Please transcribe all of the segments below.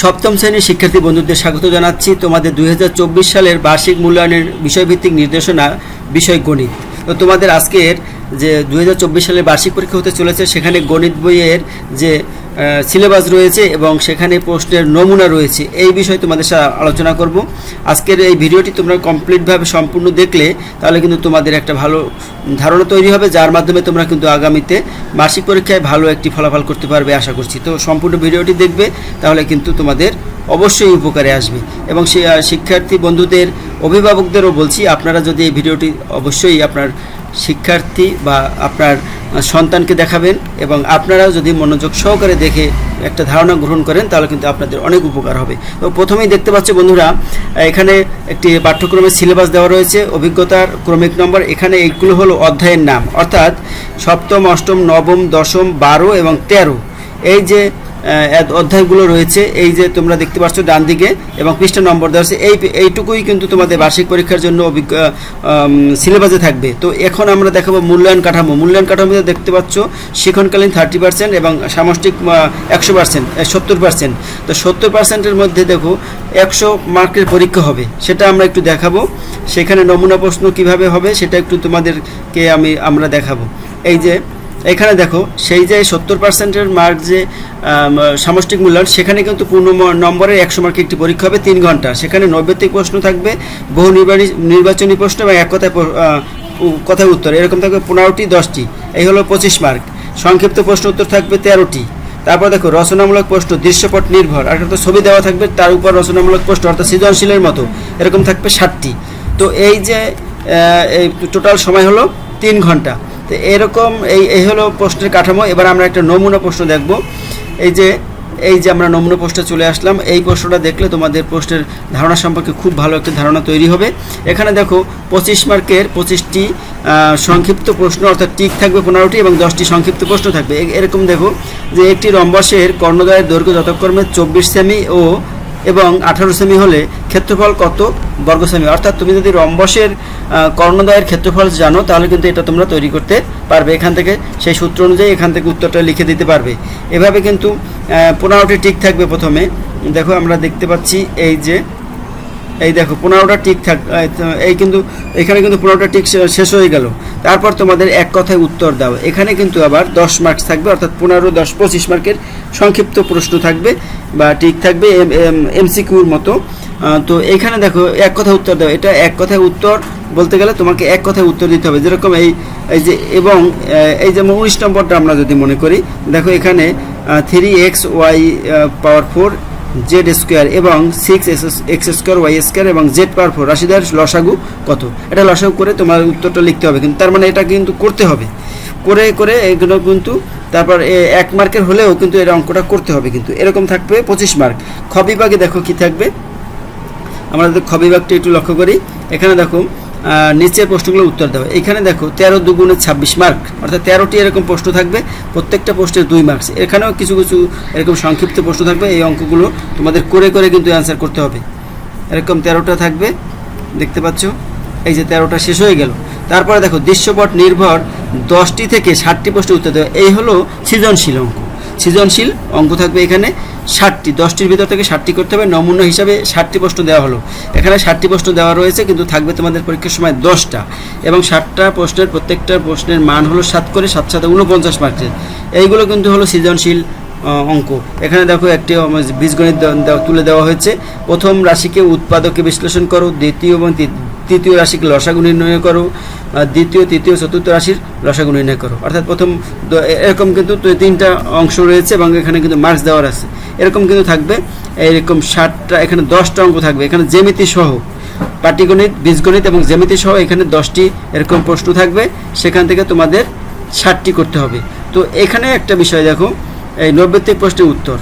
সপ্তম শ্রেণির শিক্ষার্থী বন্ধুদের স্বাগত জানাচ্ছি। তোমাদের দুই হাজার চব্বিশ সালের বার্ষিক মূল্যায়নের বিষয়ভিত্তিক নির্দেশনা বিষয় গণিত। তো তোমাদের আজকের যে দুই হাজার চব্বিশ সালের বার্ষিক পরীক্ষা হতে চলেছে, সেখানে গণিত বইয়ের যে সিলেবাস রয়েছে এবং সেখানে প্রশ্নের নমুনা রয়েছে। এই বিষয়ে তোমাদের সাথে আলোচনা করব। আজকের এই ভিডিওটি তোমরা কমপ্লিটভাবে সম্পূর্ণ দেখলে তাহলে কিন্তু তোমাদের একটা ভালো ধারণা তৈরি হবে, যার মাধ্যমে তোমরা কিন্তু আগামীতে বার্ষিক পরীক্ষায় ভালো একটি ফলাফল করতে পারবে আশা করছি। তো সম্পূর্ণ ভিডিওটি দেখবে তাহলে কিন্তু তোমাদের অবশ্যই উপকারে আসবে। এবং শিক্ষার্থী বন্ধুদের, অভিভাবকদেরও বলছি, আপনারা যদি এই ভিডিওটি অবশ্যই আপনার শিক্ষার্থী বা আপনার সন্তানকে দেখাবেন এবং আপনারাও যদি মনোযোগ সহকারে দেখে একটা ধারণা গ্রহণ করেন, তাহলে কিন্তু আপনাদের অনেক উপকার হবে। তো প্রথমেই দেখতে পাচ্ছ বন্ধুরা, এখানে একটি পাঠ্যক্রমের সিলেবাস দেওয়া রয়েছে। অভিজ্ঞতার ক্রমিক নম্বর এখানে এইগুলো হলো অধ্যায়ের নাম। অর্থাৎ সপ্তম, অষ্টম, নবম, দশম, বারো এবং তেরো। এই যে অধ্যায়গুলো রয়েছে। এই যে তোমরা দেখতে পাচ্ছ ডান দিকে এবং পৃষ্ঠা নম্বর দেওয়া আছে। এই এইটুকুই কিন্তু তোমাদের বার্ষিক পরীক্ষার জন্য অভিজ্ঞ সিলেবাসে থাকবে। তো এখন আমরা দেখাবো মূল্যায়ন কাঠামো। মূল্যায়ন কাঠামোতে দেখতে পাচ্ছ, শিক্ষণকালীন থার্টি পার্সেন্ট এবং সামষ্টিক একশো পার্সেন্ট সত্তর পার্সেন্ট তো সত্তর পার্সেন্টের মধ্যে দেখো, একশো মার্কের পরীক্ষা হবে। সেটা আমরা একটু দেখাবো। সেখানে নমুনা প্রশ্ন কীভাবে হবে, সেটা একটু তোমাদেরকে আমি আমরা দেখাবো। এই যে এখানে দেখো, সেই যে সত্তর পার্সেন্টের মার্ক যে সামষ্টিক মূল্যায়ন, সেখানে কিন্তু পূর্ণ নম্বরের একশো মার্কের একটি পরীক্ষা হবে, তিন ঘণ্টা। সেখানে নৈবেত্তিক প্রশ্ন থাকবে, বহু নির্বাচনী নির্বাচনী প্রশ্ন এবং এক কথায় কথায় উত্তর। এরকম থাকবে পনেরোটি, দশটি। এই হলো পঁচিশ মার্ক সংক্ষিপ্ত প্রশ্ন উত্তর থাকবে তেরোটি। তারপর দেখো, রচনামূলক প্রশ্ন, দৃশ্যপট নির্ভর। আর একটা ছবি দেওয়া থাকবে, তার উপর রচনামূলক প্রশ্ন, অর্থাৎ সৃজনশীলের মতো। এরকম থাকবে ষাটটি। তো এই যে এই টোটাল সময় হলো তিন ঘণ্টা। তো এরকম এই এই হলো প্রশ্নের কাঠামো। এবার আমরা একটা নমুনা প্রশ্ন দেখব। এই যে এই যে আমরা নমুনা প্রশ্নে চলে আসলাম, এই প্রশ্নটা দেখলে তোমাদের প্রশ্নের ধারণা সম্পর্কে খুব ভালো একটা ধারণা তৈরি হবে। এখানে দেখো, পঁচিশ মার্কের পঁচিশটি সংক্ষিপ্ত প্রশ্ন, অর্থাৎ টিক থাকবে পনেরোটি এবং দশটি সংক্ষিপ্ত প্রশ্ন থাকবে। এরকম দেখো যে একটি রম্বসের কর্ণদয়ের দৈর্ঘ্য যথাক্রমে চব্বিশ সেমি ও এবং আঠারো সেমি হলে ক্ষেত্রফল কত? বর্গ সেমি অর্থাৎ তুমি যদি রম্বসের কর্ণদয়ের ক্ষেত্রফল জানো, তাহলে কিন্তু এটা তোমরা তৈরি করতে পারবে। এখান থেকে সেই সূত্র অনুযায়ী এখান থেকে উত্তরটা লিখে দিতে পারবে। এভাবে কিন্তু পনেরোটি টিক থাকবে প্রথমে। দেখো আমরা দেখতে পাচ্ছি এই যে এই দেখো, পনেরোটা টিক থাক এই কিন্তু, এখানে কিন্তু পনেরোটা টিক শেষ হয়ে গেল। তারপর তোমাদের এক কথায় উত্তর দাও। এখানে কিন্তু আবার দশ মার্কস থাকবে, অর্থাৎ পনেরো, দশ, পঁচিশ মার্কের সংক্ষিপ্ত প্রশ্ন থাকবে বা টিক থাকবে এমসিকিউর মতো। তো এখানে দেখো, এক কথায় উত্তর দাও। এটা এক কথায় উত্তর বলতে গেলে তোমাকে এক কথায় উত্তর দিতে হবে। যেরকম এই এই যে, এবং এই যে উনিশ নম্বরটা আমরা যদি মনে করি, দেখো এখানে three X Y power four Z square এবং six X square Y square এবং জেড পাওয়ার ফোর রাশিদার লসাগু কত? এটা লসাগু করে তোমার উত্তরটা লিখতে হবে, কিন্তু তার মানে এটা কিন্তু করতে হবে। করে করে এগুলো কিন্তু তারপর এক মার্কের হলেও কিন্তু এর অঙ্কটা করতে হবে কিন্তু। এরকম থাকবে পঁচিশ মার্ক। খ বিভাগে দেখো কি থাকবে? আমরা যদি খ একটু লক্ষ্য করি, এখানে দেখো নিচের প্রশ্নগুলো উত্তর দেওয়া। এখানে দেখো, তেরো দুগুণে ছাব্বিশ মার্ক। অর্থাৎ তেরোটি এরকম প্রশ্ন থাকবে, প্রত্যেকটা প্রশ্নের দুই মার্কস। এখানেও কিছু কিছু এরকম সংক্ষিপ্ত প্রশ্ন থাকবে, এই অঙ্কগুলো তোমাদের করে করে কিন্তু অ্যান্সার করতে হবে। এরকম তেরোটা থাকবে, দেখতে পাচ্ছ? এই যে তেরোটা শেষ হয়ে গেল। তারপরে দেখো, দৃশ্যপট নির্ভর দশটি থেকে ষাটটি প্রশ্নের উত্তর দেওয়া। এই হলো সৃজনশীল অঙ্ক। সৃজনশীল অঙ্ক থাকবে এখানে ষাটটি। দশটির ভিতর থেকে ষাটটি করতে হবে। নমুনা হিসাবে ষাটটি প্রশ্ন দেওয়া হলো। এখানে ষাটটি প্রশ্ন দেওয়া রয়েছে, কিন্তু থাকবে তোমাদের পরীক্ষার সময় দশটা। এবং ষাটটা প্রশ্নের প্রত্যেকটা প্রশ্নের মান হলো সাত করে সাত সাথে উনপঞ্চাশ মার্কের। এইগুলো কিন্তু হলো সৃজনশীল অঙ্ক। এখানে দেখো একটি বীজগণিত তুলে দেওয়া হয়েছে। প্রথম রাশিকে উৎপাদকে বিশ্লেষণ করো, দ্বিতীয় এবং তৃতীয় রাশিকে লসাগু নির্ণয় করো দ্বিতীয়, তৃতীয়, চতুর্থ রাশির লসাগু নির্ণয় করো। অর্থাৎ প্রথম এরকম কিন্তু তিনটা অংশ রয়েছে এবং এখানে কিন্তু মার্কস দেওয়ার আছে। এরকম কিন্তু থাকবে, এরকম ষাটটা, এখানে দশটা অঙ্ক থাকবে। এখানে জ্যামিতি সহ, পাটিগণিত, বীজগণিত এবং জ্যামিতি সহ এখানে দশটি এরকম প্রশ্ন থাকবে। সেখান থেকে তোমাদের ষাটটি করতে হবে। তো এখানে একটা বিষয় দেখো, এই নৈবেত্তিক প্রশ্নের উত্তর।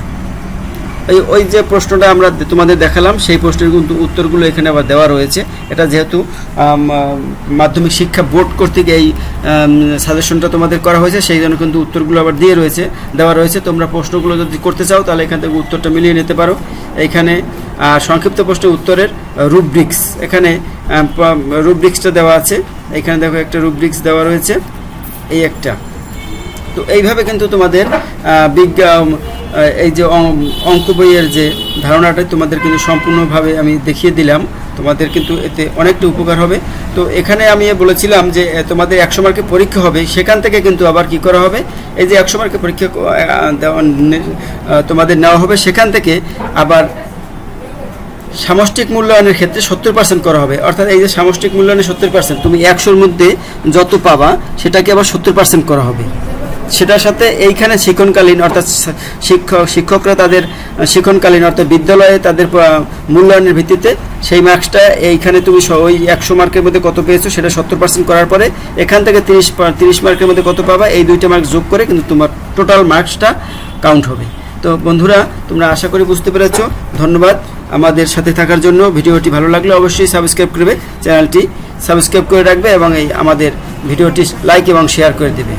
এই ওই যে প্রশ্নটা আমরা তোমাদের দেখালাম সেই প্রশ্নের কিন্তু উত্তরগুলো এখানে আবার দেওয়া রয়েছে। এটা যেহেতু মাধ্যমিক শিক্ষা বোর্ড কর্তৃক এই সাজেশনটা তোমাদের করা হয়েছে সেই জন্য কিন্তু উত্তরগুলো আবার দিয়ে রয়েছে দেওয়া রয়েছে। তোমরা প্রশ্নগুলো যদি করতে চাও তাহলে এখান থেকে উত্তরটা মিলিয়ে নিতে পারো। এইখানে আহ, সংক্ষিপ্ত প্রশ্নের উত্তরের রুব্রিক্স এখানে রুব্রিক্সটা দেওয়া আছে। এখানে দেখো একটা রুব্রিক্স দেওয়া রয়েছে। এই একটা। তো এইভাবে কিন্তু তোমাদের বিজ্ঞান এই যে অঙ্ক বইয়ের যে ধারণাটা তোমাদের কিন্তু সম্পূর্ণভাবে আমি দেখিয়ে দিলাম। তোমাদের কিন্তু এতে অনেকটা উপকার হবে। তো এখানে আমি বলেছিলাম যে তোমাদের একশো মার্কের পরীক্ষা হবে, সেখান থেকে কিন্তু আবার কি করা হবে? এই যে একশো মার্কের পরীক্ষা তোমাদের নেওয়া হবে, সেখান থেকে আবার সামষ্টিক মূল্যায়নের ক্ষেত্রে সত্তর পার্সেন্ট করা হবে। অর্থাৎ এই যে সামষ্টিক মূল্যায়নে সত্তর পার্সেন্ট তুমি একশোর মধ্যে যত পাবা, সেটাকে আবার সত্তর পার্সেন্ট করা হবে। সেটার সাথে এইখানে শিক্ষণকালীন অর্থাৎ শিক্ষক শিক্ষকরা তাদের, শিক্ষণকালীন অর্থাৎ বিদ্যালয়ে তাদের মূল্যায়নের ভিত্তিতে সেই মার্কসটা এইখানে তুমি ওই একশো মার্কের মধ্যে কত পেয়েছ সেটা সত্তর পার্সেন্ট করার পরে এখান থেকে তিরিশ তিরিশ মার্কের মধ্যে কত পাবা, এই দুইটা মার্ক যোগ করে কিন্তু তোমার টোটাল মার্কসটা কাউন্ট হবে। তো বন্ধুরা, তোমরা আশা করি বুঝতে পেরেছ। ধন্যবাদ আমাদের সাথে থাকার জন্য। ভিডিওটি ভালো লাগলে অবশ্যই সাবস্ক্রাইব করবে, চ্যানেলটি সাবস্ক্রাইব করে রাখবে এবং এই আমাদের ভিডিওটি লাইক এবং শেয়ার করে দেবে।